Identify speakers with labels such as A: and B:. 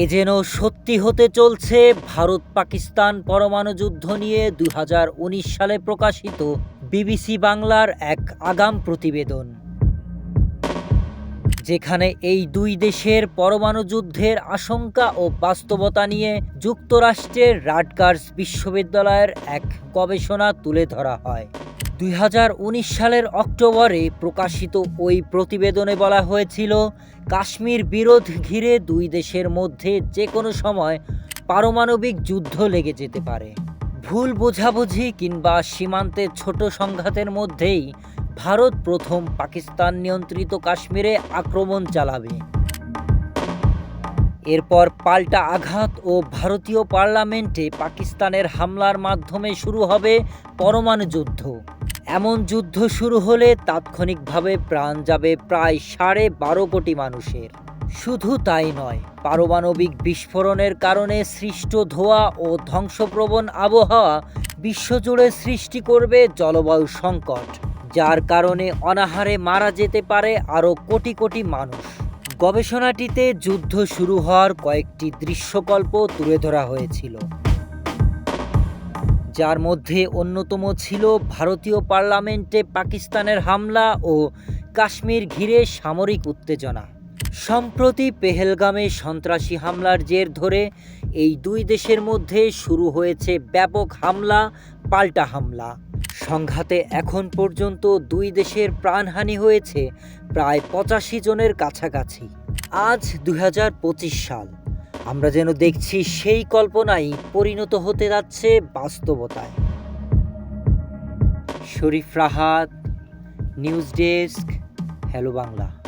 A: এ যেন সত্যি হতে চলছে, ভারত পাকিস্তান পরমাণু যুদ্ধ নিয়ে দুই হাজার উনিশ সালে প্রকাশিত বিবিসি বাংলার এক আগাম প্রতিবেদন। যেখানে এই দুই দেশের পরমাণু যুদ্ধের আশঙ্কা ও বাস্তবতা নিয়ে যুক্তরাষ্ট্রের রাটগার্স বিশ্ববিদ্যালয়ের এক গবেষণা তুলে ধরা হয়। দুই হাজার উনিশ সালের অক্টোবরে প্রকাশিত ওই প্রতিবেদনে বলা হয়েছিল, কাশ্মীর বিরোধ ঘিরে দুই দেশের মধ্যে যে কোনো সময় পারমাণবিক যুদ্ধ লেগে যেতে পারে। ভুল বোঝাবুঝি কিংবা সীমান্তে ছোট সংঘাতের মধ্যেই ভারত প্রথম পাকিস্তান নিয়ন্ত্রিত কাশ্মীরে আক্রমণ চালাবে। এরপর পাল্টা আঘাত ও ভারতীয় পার্লামেন্টে পাকিস্তানের হামলার মাধ্যমে শুরু হবে পরমাণু যুদ্ধ। এমন যুদ্ধ শুরু হলে তাৎক্ষণিকভাবে প্রাণ যাবে প্রায় সাড়ে বারো কোটি মানুষের। শুধু তাই নয়, পারমাণবিক বিস্ফোরণের কারণে সৃষ্ট ধোঁয়া ও ধ্বংসপ্রবণ আবহাওয়া বিশ্বজুড়ে সৃষ্টি করবে জলবায়ু সংকট, যার কারণে অনাহারে মারা যেতে পারে আরও কোটি কোটি মানুষ। গবেষণাটিতে যুদ্ধ শুরু হওয়ার কয়েকটি দৃশ্যকল্প তুলে ধরা হয়েছিল। যার মধ্যে অন্যতম ছিল ভারতীয় পার্লামেন্টে পাকিস্তানের হামলা ও কাশ্মীর ঘিরে সামরিক উত্তেজনা। সম্প্রতি পেহেলগামে সন্ত্রাসী হামলার জের ধরে এই দুই দেশের মধ্যে শুরু হয়েছে ব্যাপক হামলা, পাল্টা হামলা। সংঘাতে এখন পর্যন্ত দুই দেশের প্রাণহানি হয়েছে প্রায় পঁচাশি জনের কাছাকাছি। আজ দু হাজার পঁচিশ সাল। আমরা যেন দেখছি সেই কল্পনাই পরিণত হতে যাচ্ছে বাস্তবতায়। Sharif Rahat, news desk, hello Bangla.